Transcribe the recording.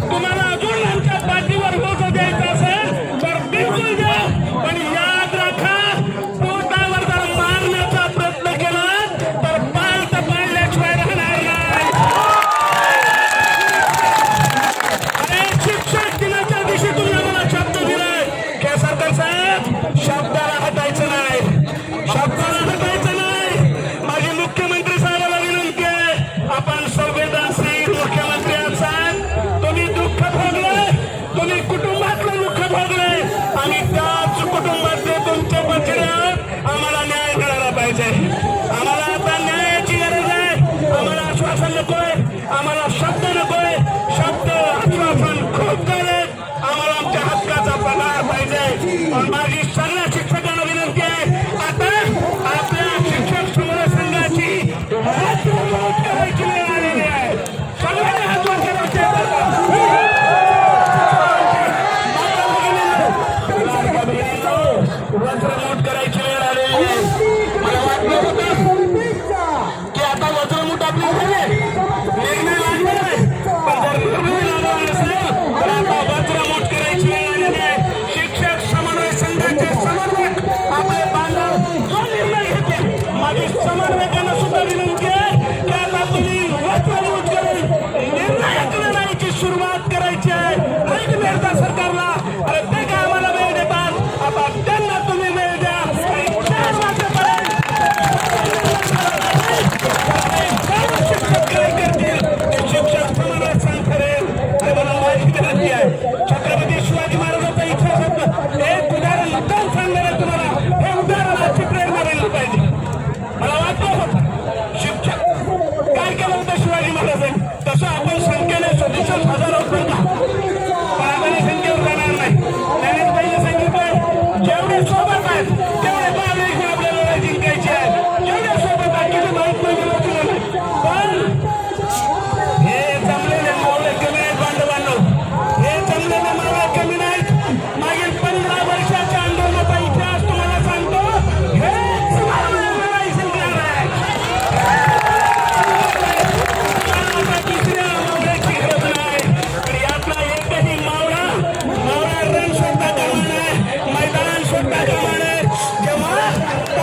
तुम्हाला अजून आमच्या पाठीवर बोट द्यायचं असेल तर बिलकुल द्या. पण याद राखा पोटावर जर मारण्याचा प्रयत्न केला तर पाल तर पाडल्याशिवाय राहणार नाही. शिक्षक दिनाच्या दिवशी तुम्ही आम्हाला शब्द दिलाय. सरकार साहेब शब्दाला हटायचं नाही. ಇದೆ ಮಾಜಿ ಸಣ್ಣ ಶಿಕ್ಷಕ ವಿನಂತಿ ಆತ ಆತನ ಶಿಕ್ಷಕ ಸಮರ ಸಂಘಾची ಮಹತ್ವ ವಹಿಸಿದೆ Run to the समन्वयकांना सुद्धा विनंती आहे. की आता सुरुवात